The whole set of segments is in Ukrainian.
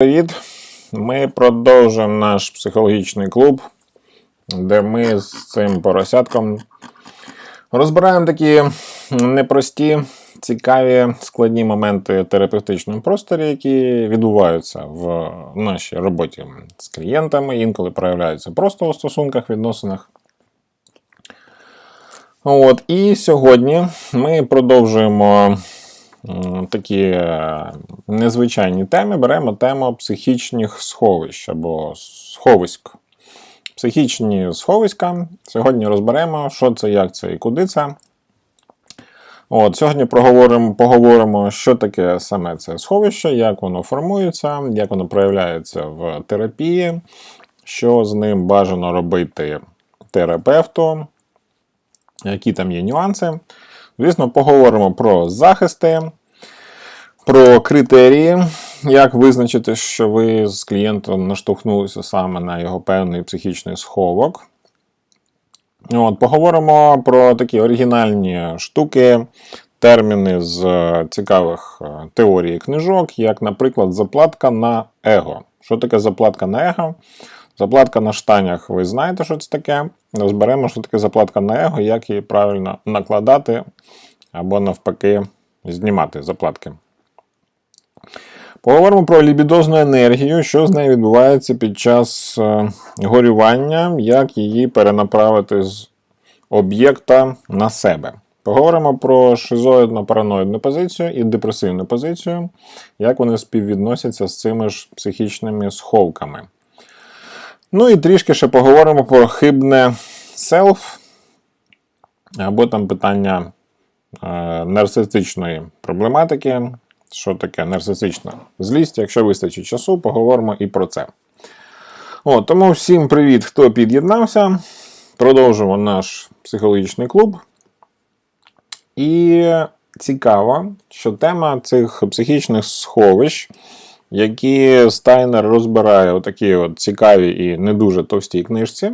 Привіт! Ми продовжуємо наш психологічний клуб, де ми з цим поросятком розбираємо такі непрості, цікаві, складні моменти терапевтичному просторі, які відбуваються в нашій роботі з клієнтами, інколи проявляються просто у стосунках, відносинах. От, і сьогодні ми продовжуємо такі е, незвичайні теми. Беремо тему психічних сховищ або сховиськ. Психічні сховиська. Сьогодні розберемо, що це, як це і куди це. От, Сьогодні проговоримо, поговоримо, що таке саме це сховище, як воно формується, як воно проявляється в терапії, що з ним бажано робити терапевту, які там є нюанси. Звісно, поговоримо про захисти, про критерії, як визначити, що ви з клієнтом наштовхнулися саме на його певний психічний сховок. От, Поговоримо про такі оригінальні штуки, терміни з цікавих е, теорій книжок, як, наприклад, заплатка на его. Що таке заплатка на его? Заплатка на штанях, ви знаєте, що це таке. Розберемо, що таке заплатка на его, як її правильно накладати або навпаки знімати заплатки. Поговоримо про лібідозну енергію, що з нею відбувається під час е, горювання, як її перенаправити з об'єкта на себе. Поговоримо про шизоїдно-параноїдну позицію і депресивну позицію, як вони співвідносяться з цими ж психічними сховками. Ну і трішки ще поговоримо про хибне селф, або там питання е, нарцистичної проблематики. Що таке нарцистична злість? Якщо вистачить часу, поговоримо і про це. О, тому всім привіт, хто під'єднався. Продовжуємо наш психологічний клуб. І цікаво, що тема цих психічних сховищ, які Стайнер розбирає у такій от цікавій і не дуже товстій книжці.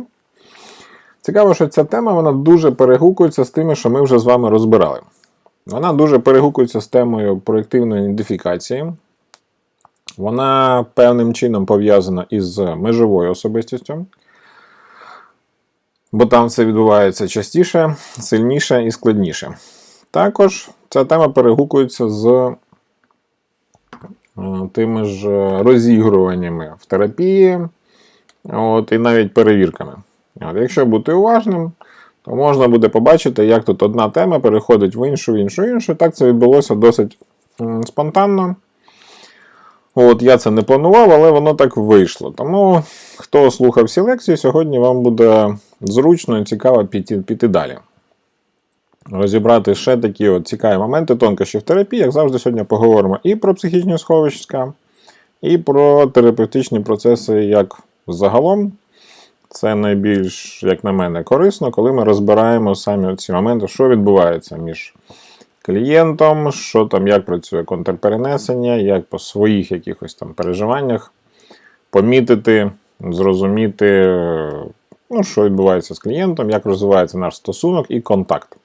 Цікаво, що ця тема вона дуже перегукується з тими, що ми вже з вами розбирали. Вона дуже перегукується з темою проєктивної ідентифікації. Вона певним чином пов'язана із межовою особистістю, бо там все відбувається частіше, сильніше і складніше. Також ця тема перегукується з тими ж розігруваннями в терапії, от, і навіть перевірками. От, Якщо бути уважним, то можна буде побачити, як тут одна тема переходить в іншу, в іншу, в іншу. Так це відбулося досить спонтанно. От, Я це не планував, але воно так вийшло. Тому, хто слухав всі лекції, сьогодні вам буде зручно і цікаво піти, піти далі. Розібрати ще такі от цікаві моменти тонкощі в терапії, як завжди, сьогодні поговоримо і про психічні сховища, і про терапевтичні процеси як загалом. Це найбільш, як на мене, корисно, коли ми розбираємо самі ці моменти, що відбувається між клієнтом, що там, як працює контрперенесення, як по своїх якихось там переживаннях помітити, зрозуміти, ну, що відбувається з клієнтом, як розвивається наш стосунок і контакт.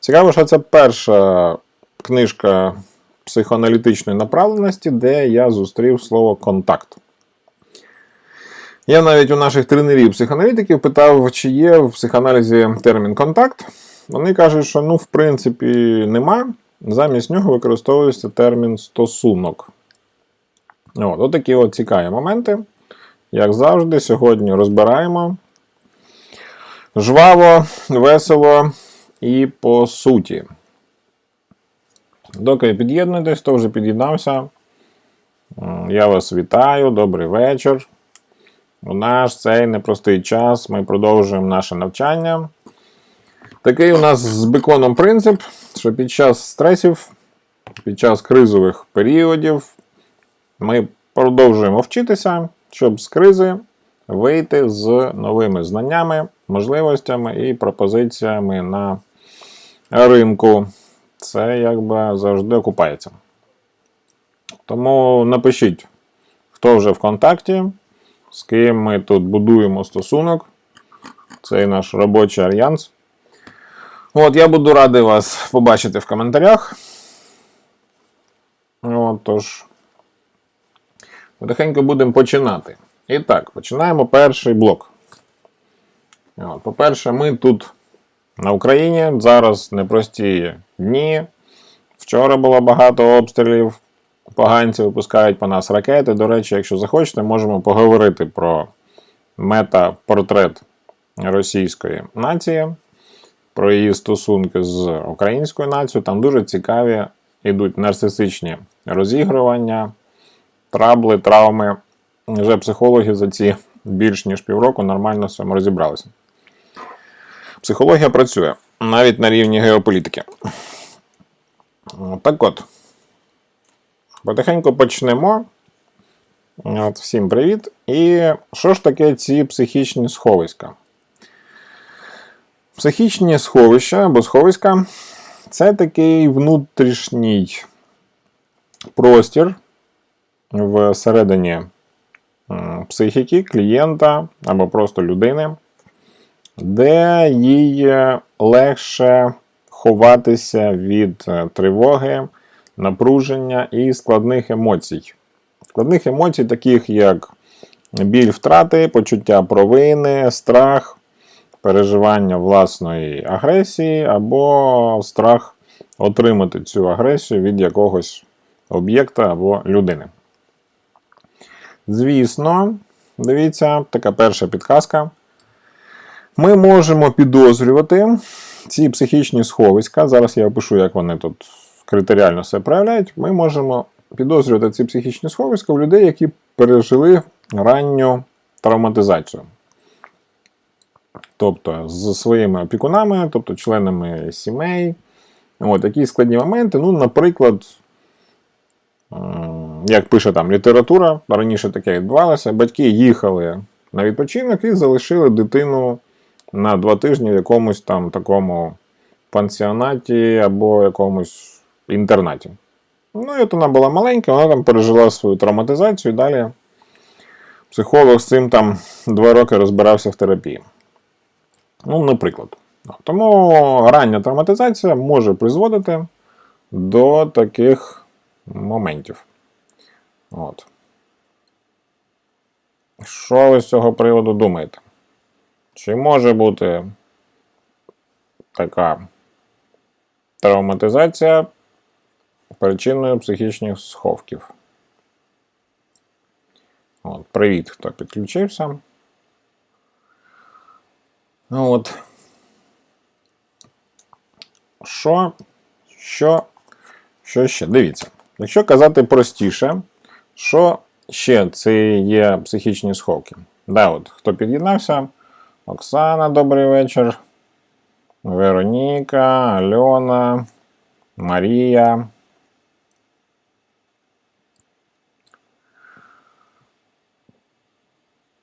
Цікаво, що це перша книжка психоаналітичної направленості, де я зустрів слово контакт. Я навіть у наших тренерів психоаналітиків питав, чи є в психоаналізі термін контакт. Вони кажуть, що ну, в принципі нема. Замість нього використовується термін стосунок. От, от такі от цікаві моменти. Як завжди, сьогодні розбираємо жваво, весело і по суті. Доки під'єднуєтесь, то вже під'єднався. Я вас вітаю, добрий вечір. У наш цей непростий час ми продовжуємо наше навчання. Такий у нас з беконом принцип, що під час стресів, під час кризових періодів ми продовжуємо вчитися, щоб з кризи вийти з новими знаннями, можливостями і пропозиціями на ринку. Це якби завжди окупається. Тому напишіть, хто вже в контакті з ким ми тут будуємо стосунок. Цей наш робочий альянс. От, Я буду радий вас побачити в коментарях. От, тож, потихеньку будемо починати. І так, починаємо перший блок. По-перше, ми тут на Україні зараз непрості дні. Вчора було багато обстрілів. Поганці випускають по нас ракети. До речі, якщо захочете, можемо поговорити про мета-портрет російської нації, про її стосунки з українською нацією. Там дуже цікаві йдуть нарцисичні розігрування, трабли, травми. Вже психологи за ці більш ніж півроку нормально з цьому розібралися. Психологія працює навіть на рівні геополітики. Так от, потихеньку почнемо. От, Всім привіт. І що ж таке ці психічні сховиська? Психічні сховища або сховиська це такий внутрішній простір всередині психіки клієнта або просто людини, де їй легше ховатися від е, тривоги, напруження і складних емоцій. Складних емоцій, таких як біль втрати, почуття провини, страх, переживання власної агресії, або страх отримати цю агресію від якогось об'єкта або людини. Звісно, дивіться, така перша підказка. Ми можемо підозрювати ці психічні сховиська. Зараз я опишу, як вони тут критеріально себе проявляють. Ми можемо підозрювати ці психічні сховиська у людей, які пережили ранню травматизацію. Тобто з своїми опікунами, тобто членами сімей. От, Такі складні моменти. Ну, наприклад, як пише там література, раніше таке відбувалося, батьки їхали на відпочинок і залишили дитину на два тижні в якомусь там такому пансіонаті або якомусь інтернаті. Ну, і от вона була маленька, вона там пережила свою травматизацію і далі психолог з цим там два роки розбирався в терапії. Ну, наприклад. Тому рання травматизація може призводити до таких моментів. От. Що ви з цього приводу думаєте? Чи може бути така травматизація причиною психічних сховків? От, Привіт, хто підключився. Ну От. Що? Що? Що ще? Дивіться. Якщо казати простіше, що ще це є психічні сховки? Да, от, Хто під'єднався? Оксана, добрий вечір. Вероніка, Альона, Марія.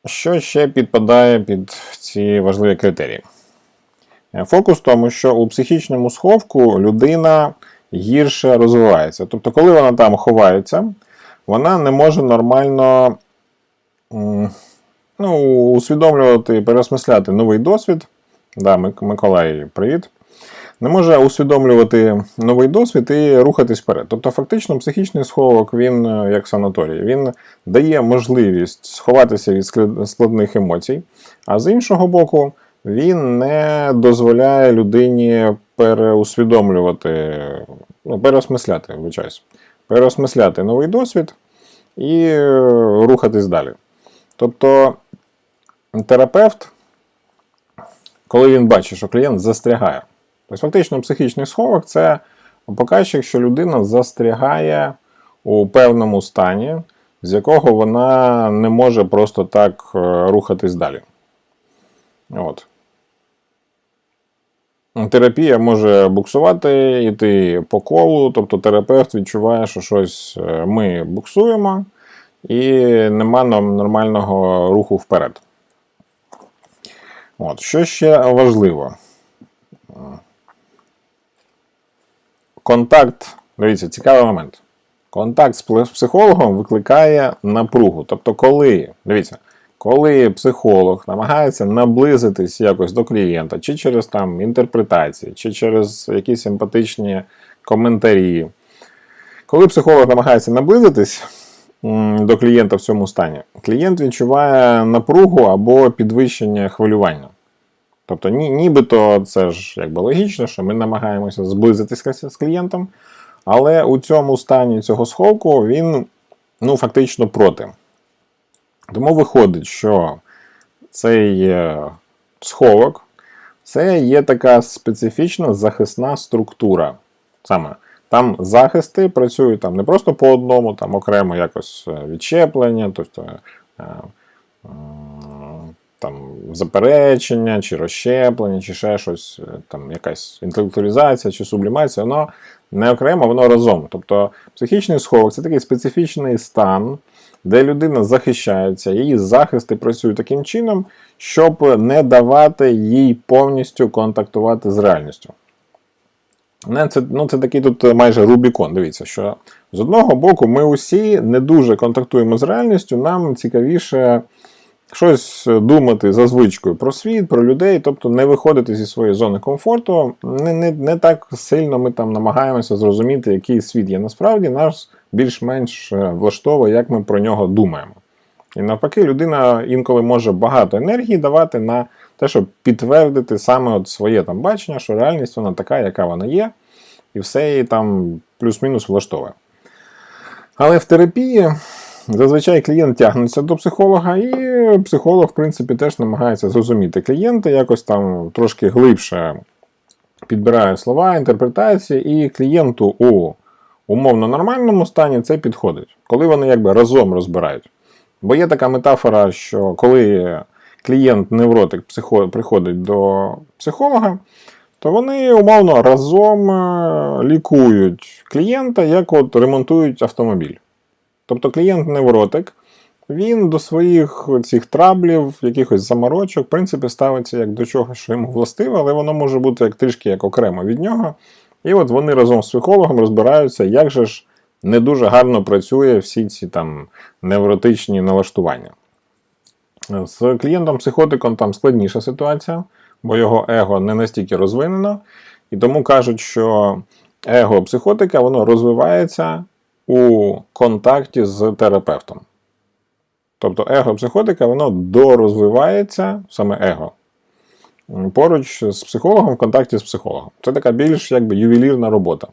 Що ще підпадає під ці важливі критерії? Фокус в тому, що у психічному сховку людина гірше розвивається. Тобто, коли вона там ховається, вона не може нормально ну, усвідомлювати, переосмисляти новий досвід. Да, Миколай, привіт. Не може усвідомлювати новий досвід і рухатись вперед. Тобто, фактично, психічний сховок, він, як санаторій, він дає можливість сховатися від складних емоцій, а з іншого боку, він не дозволяє людині переусвідомлювати, ну, переосмисляти, вибачаюсь, переосмисляти новий досвід і рухатись далі. Тобто терапевт, коли він бачить, що клієнт застрягає, тобто фактично психічний сховок це показчик, що людина застрягає у певному стані, з якого вона не може просто так е, рухатись далі. От. Терапія може буксувати, йти по колу, тобто терапевт відчуває, що щось е, ми буксуємо, і нема нормального руху вперед. От, Що ще важливо? Контакт, дивіться, цікавий момент. Контакт з психологом викликає напругу. Тобто, коли, дивіться, коли психолог намагається наблизитись якось до клієнта, чи через там інтерпретації, чи через якісь емпатичні коментарі, коли психолог намагається наблизитись, до клієнта в цьому стані? Клієнт відчуває напругу або підвищення хвилювання. Тобто, ні, нібито це ж якби логічно, що ми намагаємося зблизитися з клієнтом, але у цьому стані цього сховку він ну, фактично проти. Тому виходить, що цей е, сховок це є така специфічна захисна структура. Саме там захисти працюють там не просто по одному, там окремо якось е, відщеплення, тобто е, е, там заперечення, чи розщеплення, чи ще щось, там якась інтелектуалізація чи сублімація, воно не окремо, воно разом. Тобто психічний сховок це такий специфічний стан, де людина захищається, її захисти працюють таким чином, щоб не давати їй повністю контактувати з реальністю. Це, ну, це такий тут майже Рубікон. Дивіться, що з одного боку, ми усі не дуже контактуємо з реальністю, нам цікавіше щось думати за звичкою про світ, про людей, тобто не виходити зі своєї зони комфорту. Не, не, не так сильно ми там намагаємося зрозуміти, який світ є насправді, нас більш-менш е, влаштовує, як ми про нього думаємо. І навпаки, людина інколи може багато енергії давати на те, щоб підтвердити саме от своє там бачення, що реальність вона така, яка вона є, і все її там плюс-мінус влаштовує. Але в терапії зазвичай клієнт тягнеться до психолога, і психолог, в принципі, теж намагається зрозуміти клієнта, якось там трошки глибше підбирає слова, інтерпретації, і клієнту у умовно нормальному стані це підходить, коли вони якби разом розбирають. Бо є така метафора, що коли клієнт-невротик приходить до психолога, то вони умовно разом е, лікують клієнта, як от ремонтують автомобіль. Тобто клієнт-невротик, він до своїх цих траблів, якихось заморочок, в принципі, ставиться як до чогось, що йому властиво, але воно може бути як трішки як окремо від нього. І от вони разом з психологом розбираються, як же ж не дуже гарно працює всі ці там невротичні налаштування. З клієнтом-психотиком там складніша ситуація, бо його его не настільки розвинено, і тому кажуть, що его психотика воно розвивається у контакті з терапевтом. Тобто его психотика воно дорозвивається, саме его, поруч з психологом в контакті з психологом. Це така більш якби ювелірна робота.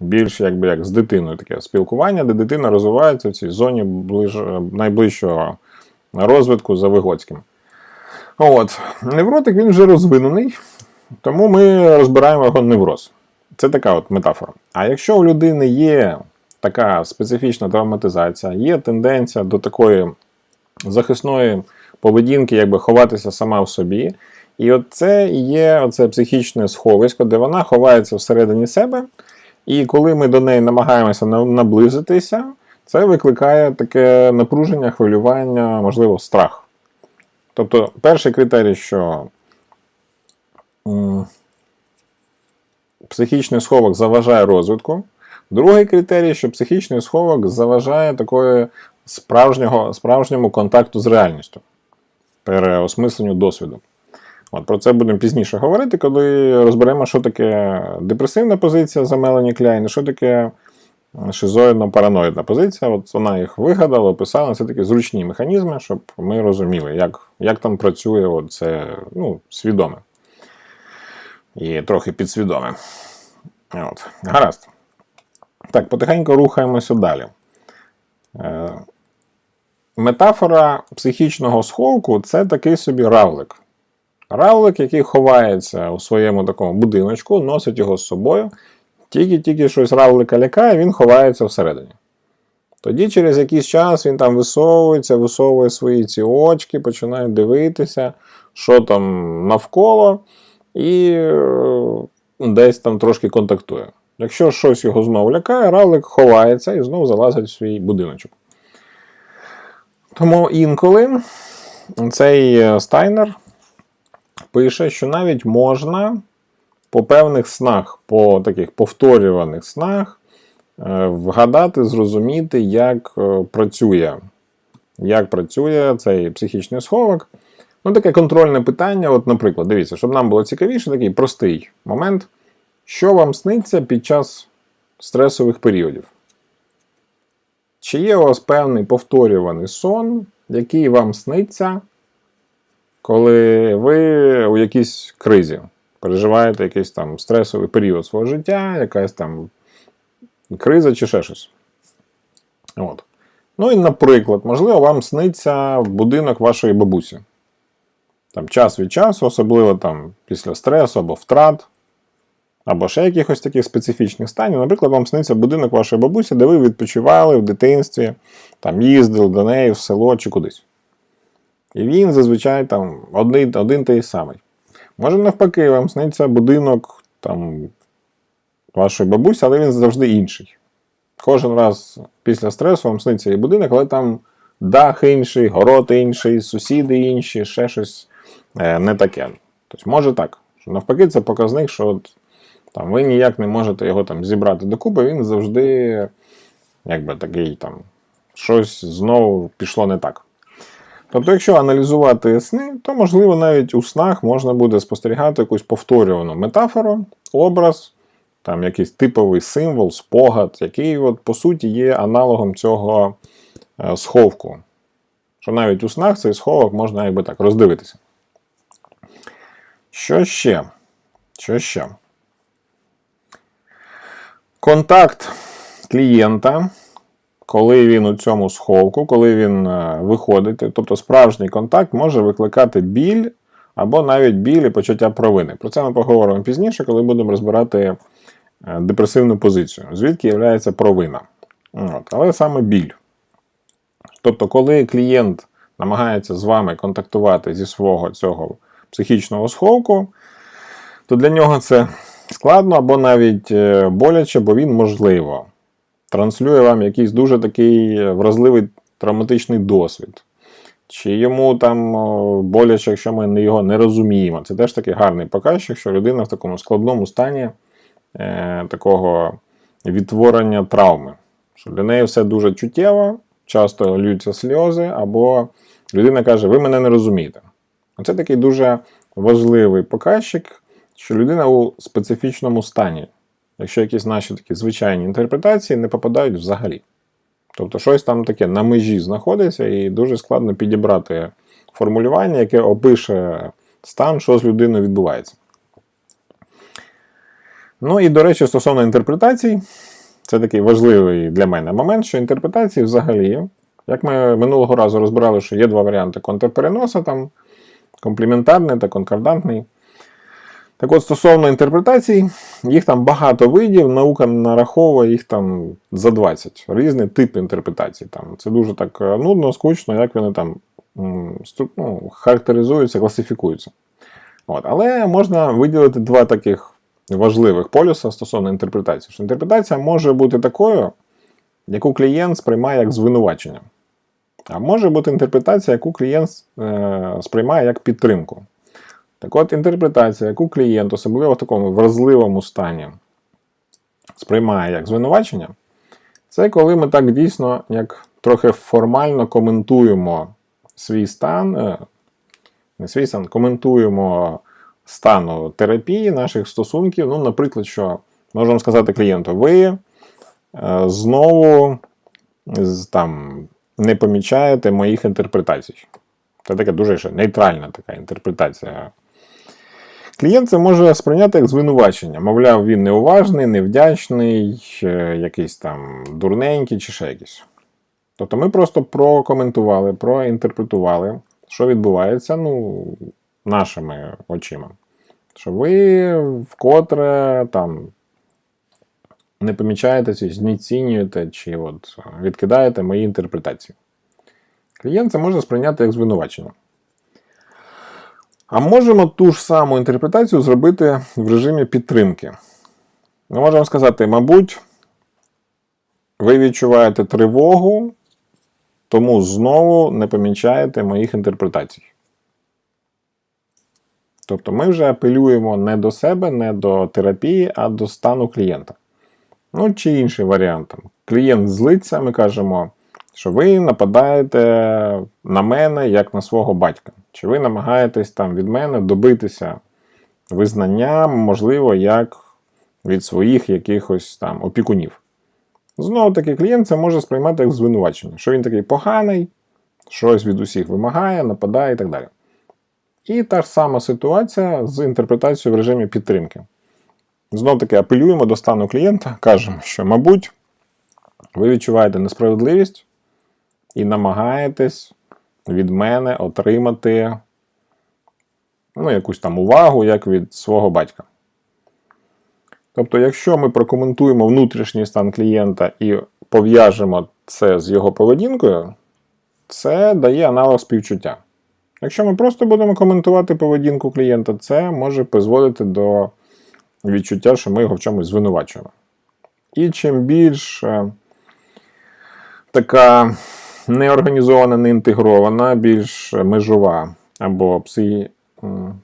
Більш якби як з дитиною таке спілкування, де дитина розвивається в цій зоні ближ... найближчого розвитку за Вигоцьким. От. Невротик він вже розвинений, тому ми розбираємо його невроз. Це така от метафора. А якщо у людини є така специфічна травматизація, є тенденція до такої захисної поведінки, якби ховатися сама в собі. І це є оце психічне сховисько, де вона ховається всередині себе. І коли ми до неї намагаємося наблизитися, це викликає таке напруження, хвилювання, можливо, страх. Тобто, перший критерій, що психічний сховок заважає розвитку. Другий критерій, що психічний сховок заважає такої справжнього, справжньому контакту з реальністю, переосмисленню досвіду. От Про це будемо пізніше говорити, коли розберемо, що таке депресивна позиція за Мелані що таке шизоїдно-параноїдна позиція. От Вона їх вигадала, описала. Це такі зручні механізми, щоб ми розуміли, як як там працює це ну, свідоме і трохи підсвідоме. От. Гаразд. Так, потихеньку рухаємося далі. Е, Метафора психічного сховку це такий собі равлик. Равлик, який ховається у своєму такому будиночку, носить його з собою. Тільки-тільки щось равлика лякає, він ховається всередині. Тоді через якийсь час він там висовується, висовує свої ці очки, починає дивитися, що там навколо, і е, десь там трошки контактує. Якщо щось його знову лякає, равлик ховається і знову залазить в свій будиночок. Тому інколи цей е, стайнер пише, що навіть можна по певних снах, по таких повторюваних снах, е, вгадати, зрозуміти, як е, працює як працює цей психічний сховок. Ну, таке контрольне питання. От, Наприклад, дивіться, щоб нам було цікавіше, такий простий момент. Що вам сниться під час стресових періодів? Чи є у вас певний повторюваний сон, який вам сниться, коли ви у якійсь кризі переживаєте якийсь там стресовий період свого життя, якась там криза чи ще щось. От. Ну і, наприклад, можливо, вам сниться будинок вашої бабусі. Там час від часу, особливо там після стресу або втрат, або ще якихось таких специфічних станів. Наприклад, вам сниться будинок вашої бабусі, де ви відпочивали в дитинстві, там їздили до неї в село чи кудись. І він зазвичай там один, один той самий. Може, навпаки, вам сниться будинок там, вашої бабусі, але він завжди інший. Кожен раз після стресу вам сниться і будинок, але там дах інший, город інший, сусіди інші, ще щось е, не таке. Тобто, може так. Що навпаки, це показник, що от, там, ви ніяк не можете його там зібрати докупи, він завжди, якби такий там, щось знову пішло не так. Тобто, якщо аналізувати сни, то можливо навіть у снах можна буде спостерігати якусь повторювану метафору, образ, там якийсь типовий символ, спогад, який, от, по суті, є аналогом цього е, сховку. Що навіть у снах цей сховок можна якби так роздивитися. Що ще? Що ще? Контакт клієнта, коли він у цьому сховку, коли він е, виходить, тобто справжній контакт може викликати біль або навіть біль і почуття провини. Про це ми поговоримо пізніше, коли будемо розбирати е, депресивну позицію, звідки є провина. От. Але саме біль. Тобто, коли клієнт намагається з вами контактувати зі свого цього психічного сховку, то для нього це складно або навіть е, боляче, бо він можливо транслює вам якийсь дуже такий вразливий травматичний досвід. Чи йому там боляче, якщо ми його не розуміємо. Це теж такий гарний показчик, що людина в такому складному стані е, такого відтворення травми. Що Для неї все дуже чуттєво, часто льються сльози, або людина каже, ви мене не розумієте. Це такий дуже важливий показчик, що людина у специфічному стані, якщо якісь наші такі звичайні інтерпретації не попадають взагалі. Тобто щось там таке на межі знаходиться, і дуже складно підібрати формулювання, яке опише стан, що з людиною відбувається. Ну і, до речі, стосовно інтерпретацій, це такий важливий для мене момент, що інтерпретації взагалі, як ми минулого разу розбирали, що є два варіанти контрпереноса, там компліментарний та конкордантний. Так от, стосовно інтерпретацій, їх там багато видів, наука нараховує їх там за 20 різні типи інтерпретацій. Там Це дуже так е, нудно, скучно, як вони там ну, характеризуються, класифікуються. От. Але можна виділити два таких важливих полюса стосовно інтерпретації. Що Інтерпретація може бути такою, яку клієнт сприймає як звинувачення. А може бути інтерпретація, яку клієнт е, сприймає як підтримку. Так от інтерпретація, яку клієнт, особливо в такому вразливому стані, сприймає як звинувачення, це коли ми так дійсно, як трохи формально коментуємо свій стан, е, не свій стан, коментуємо стану терапії наших стосунків. Ну, наприклад, що можемо сказати клієнту, ви е, знову там, не помічаєте моїх інтерпретацій. Це така дуже ще нейтральна така інтерпретація Клієнт це може сприйняти як звинувачення. Мовляв, він неуважний, невдячний, якийсь там дурненький чи ще якийсь. Тобто ми просто прокоментували, проінтерпретували, що відбувається ну, нашими очима. Що ви вкотре там не помічаєте, чи знецінюєте, чи от відкидаєте мої інтерпретації. Клієнт це може сприйняти як звинувачення. А можемо ту ж саму інтерпретацію зробити в режимі підтримки. Ми можемо сказати, мабуть, ви відчуваєте тривогу, тому знову не помічаєте моїх інтерпретацій. Тобто ми вже апелюємо не до себе, не до терапії, а до стану клієнта. Ну, чи інший варіант. Клієнт злиться, ми кажемо, що ви нападаєте на мене як на свого батька. Чи ви намагаєтесь там від мене добитися визнання, можливо, як від своїх якихось там опікунів. Знову таки, клієнт це може сприймати як звинувачення, що він такий поганий, щось від усіх вимагає, нападає і так далі. І та ж сама ситуація з інтерпретацією в режимі підтримки. Знов таки апелюємо до стану клієнта, кажемо, що, мабуть, ви відчуваєте несправедливість і намагаєтесь від мене отримати ну, якусь там увагу, як від свого батька. Тобто, якщо ми прокоментуємо внутрішній стан клієнта і пов'яжемо це з його поведінкою, це дає аналог співчуття. Якщо ми просто будемо коментувати поведінку клієнта, це може призводити до відчуття, що ми його в чомусь звинувачуємо. І чим більш е, така неорганізована, неінтегрована, більш межова або психі,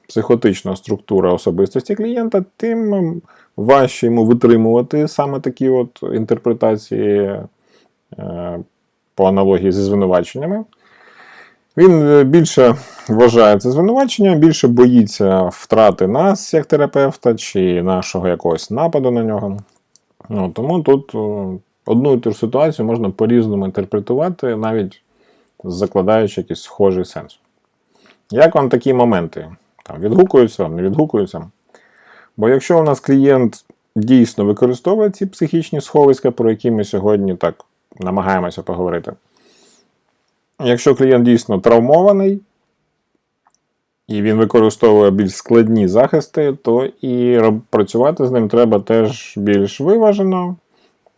психотична структура особистості клієнта, тим важче йому витримувати саме такі от інтерпретації е, по аналогії зі звинуваченнями. Він е, більше вважає це звинувачення, більше боїться втрати нас як терапевта чи нашого якогось нападу на нього. Ну, тому тут е, одну і ту ж ситуацію можна по-різному інтерпретувати, навіть закладаючи якийсь схожий сенс. Як вам такі моменти? Там, відгукуються не відгукуються? Бо якщо у нас клієнт дійсно використовує ці психічні сховиська, про які ми сьогодні так намагаємося поговорити. Якщо клієнт дійсно травмований, і він використовує більш складні захисти, то і працювати з ним треба теж більш виважено,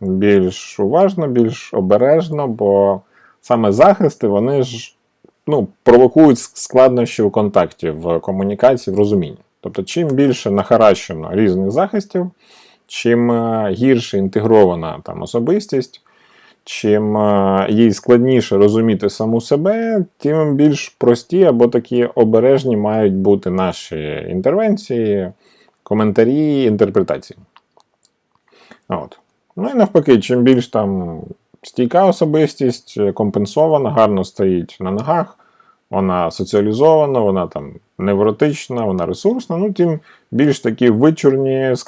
більш уважно, більш обережно, бо саме захисти вони ж ну, провокують складнощі в контакті, в комунікації, в розумінні. Тобто, чим більше нахаращено різних захистів, чим е, гірше інтегрована там особистість, чим е, їй складніше розуміти саму себе, тим більш прості або такі обережні мають бути наші інтервенції, коментарі, інтерпретації. От. Ну і навпаки, чим більш там стійка особистість, компенсована, гарно стоїть на ногах, вона соціалізована, вона там невротична, вона ресурсна, ну тим більш такі вичурні,